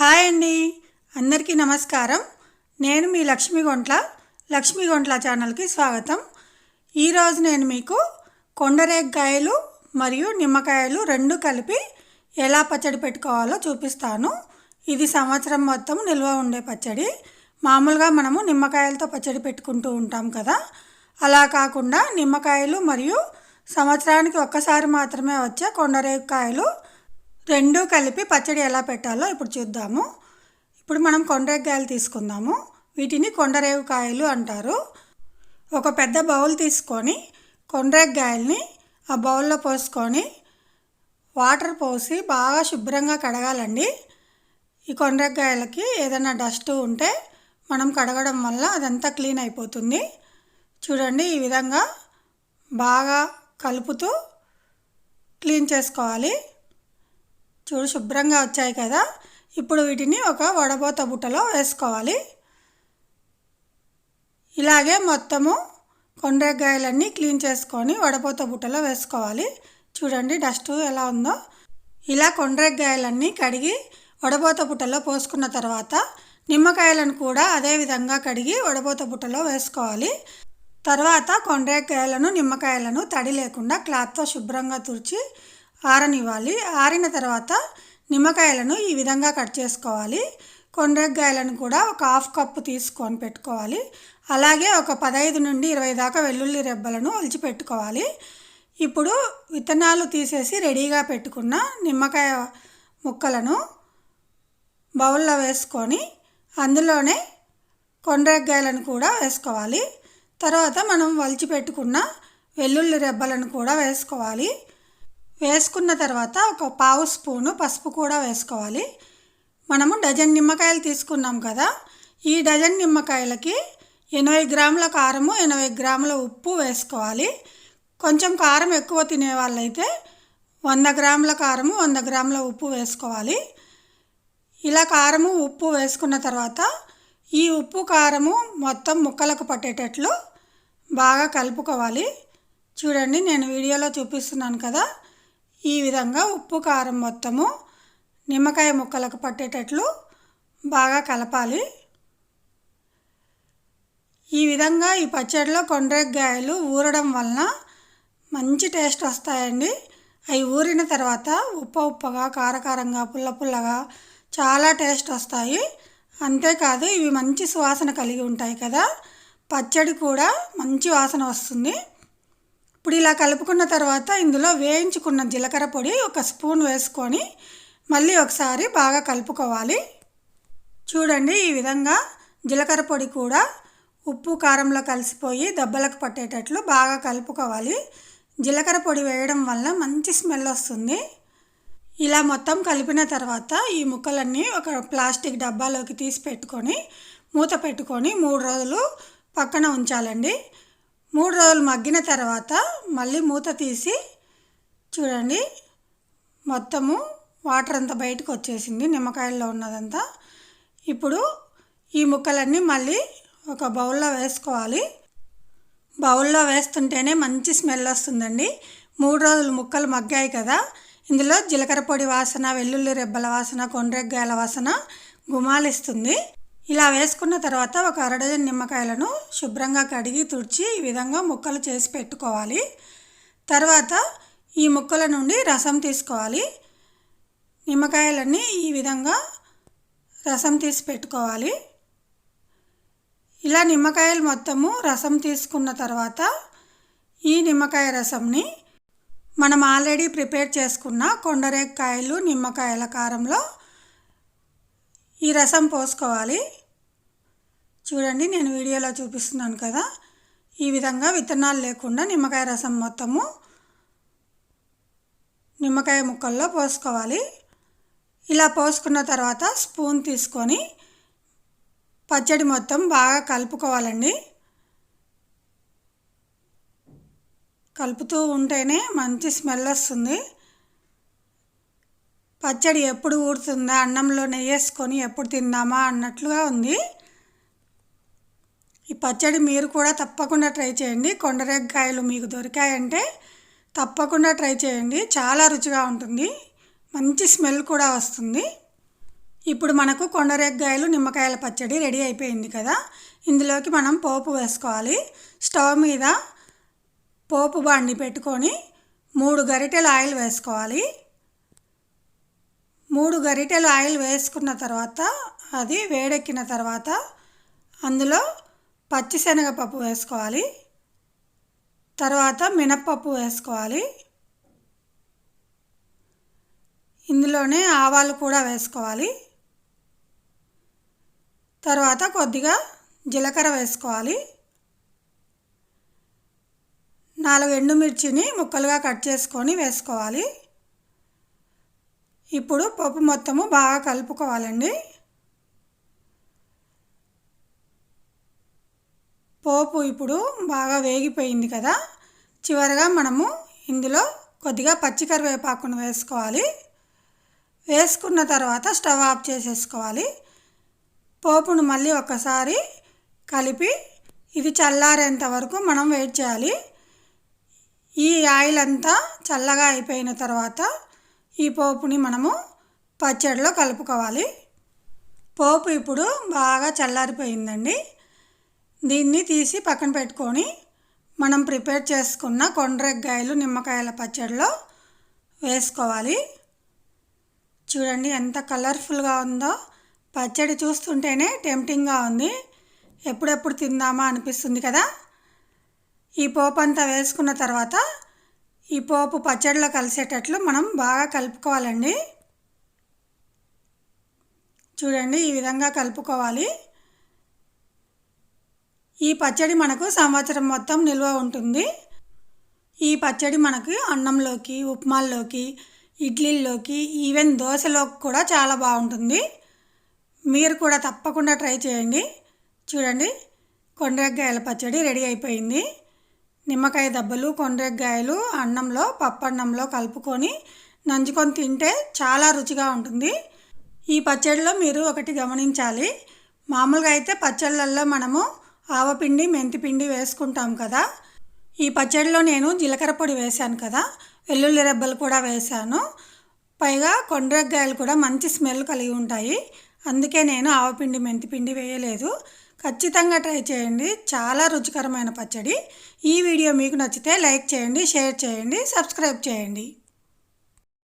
Hi అండి. అందరికీ నమస్కారం. నేను మీ లక్ష్మీ గొంట్ల లక్ష్మీ గొంట్ల ఛానల్కి స్వాగతం. ఈరోజు నేను మీకు కొండరేగ్గాయలు మరియు నిమ్మకాయలు రెండు కలిపి ఎలా పచ్చడి పెట్టుకోవాలో చూపిస్తాను. ఇది సంవత్సరం మొత్తం నిల్వ ఉండే పచ్చడి. మామూలుగా మనము నిమ్మకాయలతో పచ్చడి పెట్టుకుంటూ ఉంటాం కదా. అలా కాకుండా నిమ్మకాయలు మరియు సంవత్సరానికి ఒక్కసారి మాత్రమే వచ్చే కొండరేగుకాయలు రెండు కలిపి పచ్చడి ఎలా పెట్టాలో ఇప్పుడు చూద్దాము. ఇప్పుడు మనం కొండరేగాయలు తీసుకుందాము. వీటిని కొండరేగుకాయలు అంటారు. ఒక పెద్ద బౌల్ తీసుకొని కొండరేగాయల్ని ఆ బౌల్లో పోసుకొని వాటర్ పోసి బాగా శుభ్రంగా కడగాలండి. ఈ కొండరేగాయలకి ఏదైనా డస్ట్ ఉంటే మనం కడగడం వల్ల అదంతా క్లీన్ అయిపోతుంది. చూడండి ఈ విధంగా బాగా కలుపుతూ క్లీన్ చేసుకోవాలి. చూడు శుభ్రంగా వచ్చాయి కదా. ఇప్పుడు వీటిని ఒక వడబోత బుట్టలో వేసుకోవాలి. ఇలాగే మొత్తము కొండ్రెగ్గాయలన్నీ క్లీన్ చేసుకొని వడపోత బుట్టలో వేసుకోవాలి. చూడండి డస్ట్ ఎలా ఉందో. ఇలా కొండ్రెగ్గాయలన్నీ కడిగి వడపోత బుట్టలో పోసుకున్న తర్వాత నిమ్మకాయలను కూడా అదే విధంగా కడిగి వడపోత బుట్టలో వేసుకోవాలి. తర్వాత కొండ్రేకాయలను నిమ్మకాయలను తడి లేకుండా క్లాత్తో శుభ్రంగా తుడిచి ఆరనివ్వాలి. ఆరిన తర్వాత నిమ్మకాయలను ఈ విధంగా కట్ చేసుకోవాలి. కొండ్రేకాయలను కూడా ఒక హాఫ్ కప్పు తీసుకొని పెట్టుకోవాలి. అలాగే ఒక పదహైదు నుండి ఇరవై దాకా వెల్లుల్లి రెబ్బలను ఒలిచి పెట్టుకోవాలి ఇప్పుడు విత్తనాలు తీసేసి రెడీగా పెట్టుకున్న నిమ్మకాయ ముక్కలను బౌల్లో వేసుకొని అందులోనే కొండ్రేగ్గాయలను కూడా వేసుకోవాలి. తర్వాత మనం వలిచి పెట్టుకున్న వెల్లుల్లి రెబ్బలను కూడా వేసుకోవాలి. వేసుకున్న తర్వాత ఒక పావు స్పూను పసుపు కూడా వేసుకోవాలి. మనము డజన్ నిమ్మకాయలు తీసుకున్నాం కదా. ఈ డజన్ నిమ్మకాయలకి ఎనభై గ్రాముల కారము ఎనభై గ్రాముల ఉప్పు వేసుకోవాలి. కొంచెం కారం ఎక్కువ తినే వాళ్ళైతే వంద గ్రాముల కారము వంద గ్రాముల ఉప్పు వేసుకోవాలి. ఇలా కారము ఉప్పు వేసుకున్న తర్వాత ఈ ఉప్పు కారము మొత్తం ముక్కలకు పట్టేటట్లు బాగా కలుపుకోవాలి. చూడండి నేను వీడియోలో చూపిస్తున్నాను కదా. ఈ విధంగా ఉప్పు కారం మొత్తము నిమ్మకాయ ముక్కలకు పట్టేటట్లు బాగా కలపాలి. ఈ విధంగా ఈ పచ్చడిలో కొండ్రేగ్గాయలు ఊరడం వలన మంచి టేస్ట్ వస్తాయండి. అవి ఊరిన తర్వాత ఉప్ప ఉప్పగా కారకారంగా పుల్ల పుల్లగా చాలా టేస్ట్ వస్తాయి. అంతేకాదు ఇవి మంచి సువాసన కలిగి ఉంటాయి కదా. పచ్చడి కూడా మంచి వాసన వస్తుంది. ఇప్పుడు ఇలా కలుపుకున్న తర్వాత ఇందులో వేయించుకున్న జీలకర్ర పొడి ఒక స్పూన్ వేసుకొని మళ్ళీ ఒకసారి బాగా కలుపుకోవాలి. చూడండి ఈ విధంగా జీలకర్ర పొడి కూడా ఉప్పు కారంలో కలిసిపోయి దెబ్బలకు పట్టేటట్లు బాగా కలుపుకోవాలి. జీలకర్ర పొడి వేయడం వల్ల మంచి స్మెల్ వస్తుంది. ఇలా మొత్తం కలిపిన తర్వాత ఈ ముక్కలన్నీ ఒక ప్లాస్టిక్ డబ్బాలోకి తీసి పెట్టుకొని మూత పెట్టుకొని మూడు రోజులు పక్కన ఉంచాలండి. మూడు రోజులు మగ్గిన తర్వాత మళ్ళీ మూత తీసి చూడండి మొత్తము వాటర్ అంతా బయటకు వచ్చేసింది నిమ్మకాయల్లో ఉన్నదంతా. ఇప్పుడు ఈ ముక్కలన్నీ మళ్ళీ ఒక బౌల్లో వేసుకోవాలి. బౌల్లో వేస్తుంటేనే మంచి స్మెల్ వస్తుందండి. మూడు రోజులు ముక్కలు మగ్గాయి కదా. ఇందులో జీలకర్ర పొడి వాసన వెల్లుల్లి రెబ్బల వాసన కొండ్రెగ్గాయల వాసన గుమాలిస్తుంది. ఇలా వేసుకున్న తర్వాత ఒక అరడజన్ నిమ్మకాయలను శుభ్రంగా కడిగి తుడిచి ఈ విధంగా ముక్కలు చేసి పెట్టుకోవాలి. తర్వాత ఈ ముక్కల నుండి రసం తీసుకోవాలి. నిమ్మకాయలన్నీ ఈ విధంగా రసం తీసి పెట్టుకోవాలి. ఇలా నిమ్మకాయలు మొత్తము రసం తీసుకున్న తర్వాత ఈ నిమ్మకాయ రసంని మనం ఆల్రెడీ ప్రిపేర్ చేసుకున్న కొండరేకాయలు నిమ్మకాయల కారంలో ఈ రసం పోసుకోవాలి. చూడండి నేను వీడియోలో చూపిస్తున్నాను కదా. ఈ విధంగా విత్తనాలు లేకుండా నిమ్మకాయ రసం మొత్తము నిమ్మకాయ ముక్కల్లో పోసుకోవాలి. ఇలా పోసుకున్న తర్వాత స్పూన్ తీసుకొని పచ్చడి మొత్తం బాగా కలుపుకోవాలండి. కలుపుతూ ఉంటేనే మంచి స్మెల్ వస్తుంది. పచ్చడి ఎప్పుడు ఊడుతుందా అన్నంలో నెయ్యేసుకొని ఎప్పుడు తిందామా? అన్నట్లుగా ఉంది. పచ్చడి మీరు కూడా తప్పకుండా ట్రై చేయండి. కొండరేగ్గాయలు మీకు దొరికాయంటే తప్పకుండా ట్రై చేయండి. చాలా రుచిగా ఉంటుంది. మంచి స్మెల్ కూడా వస్తుంది. ఇప్పుడు మనకు కొండరేగ్గాయలు నిమ్మకాయల పచ్చడి రెడీ అయిపోయింది కదా. ఇందులోకి మనం పోపు వేసుకోవాలి. స్టవ్ మీద పోపు బాండి పెట్టుకొని మూడు గరిటెలు ఆయిల్ వేసుకోవాలి. మూడు గరిటెలు ఆయిల్ వేసుకున్న తర్వాత అది వేడెక్కిన తర్వాత అందులో పచ్చిశనగపప్పు వేసుకోవాలి. తర్వాత మినప్పప్పు వేసుకోవాలి. ఇందులోనే ఆవాలు కూడా వేసుకోవాలి. తర్వాత కొద్దిగా జీలకర్ర వేసుకోవాలి. నాలుగు ఎండుమిర్చిని ముక్కలుగా కట్ చేసుకొని వేసుకోవాలి. ఇప్పుడు పప్పు మొత్తము బాగా కలుపుకోవాలండి. పోపు ఇప్పుడు బాగా వేగిపోయింది కదా. చివరిగా మనము ఇందులో కొద్దిగా పచ్చికరివేపాకును వేసుకోవాలి. వేసుకున్న తర్వాత స్టవ్ ఆఫ్ చేసేసుకోవాలి. పోపును మళ్ళీ ఒకసారి కలిపి ఇది చల్లారేంత వరకు మనం వెయిట్ చేయాలి. ఈ ఆయిల్ అంతా చల్లగా అయిపోయిన తర్వాత ఈ పోపుని మనము పచ్చడిలో కలుపుకోవాలి. పోపు ఇప్పుడు బాగా చల్లారిపోయిందండి. దీన్ని తీసి పక్కన పెట్టుకొని మనం ప్రిపేర్ చేసుకున్న కొండ్రెగ్గాయలు నిమ్మకాయల పచ్చడిలో వేసుకోవాలి. చూడండి ఎంత కలర్ఫుల్గా ఉందో. పచ్చడి చూస్తుంటేనే టెంప్టింగ్గా ఉంది. ఎప్పుడెప్పుడు తిందామా అనిపిస్తుంది కదా. ఈ పోపు అంతా వేసుకున్న తర్వాత ఈ పోపు పచ్చడిలో కలిసేటట్లు మనం బాగా కలుపుకోవాలండి. చూడండి ఈ విధంగా కలుపుకోవాలి. ఈ పచ్చడి మనకు సంవత్సరం మొత్తం నిల్వ ఉంటుంది. ఈ పచ్చడి మనకి అన్నంలోకి ఉప్మాల్లోకి ఇడ్లీల్లోకి ఈవెన్ దోశలోకి కూడా చాలా బాగుంటుంది. మీరు కూడా తప్పకుండా ట్రై చేయండి. చూడండి కొండ్రెగ్గాయల పచ్చడి రెడీ అయిపోయింది. నిమ్మకాయ దెబ్బలు కొండ్రెగ్గాయలు అన్నంలో పప్పన్నంలో కలుపుకొని నంచుకొని తింటే చాలా రుచిగా ఉంటుంది. ఈ పచ్చడిలో మీరు ఒకటి గమనించాలి. మామూలుగా అయితే పచ్చళ్ళల్లో మనము ఆవపిండి మెంతిపిండి వేసుకుంటాం కదా. ఈ పచ్చడిలో నేను జీలకర్ర పొడి వేశాను కదా. వెల్లుల్లి రెబ్బలు కూడా వేశాను. పైగా కొండ్రెగ్గాయలు కూడా మంచి స్మెల్ కలిగి ఉంటాయి. అందుకే నేను ఆవపిండి మెంతిపిండి వేయలేదు. ఖచ్చితంగా ట్రై చేయండి. చాలా రుచికరమైన పచ్చడి. ఈ వీడియో మీకు నచ్చితే లైక్ చేయండి షేర్ చేయండి సబ్స్క్రైబ్ చేయండి.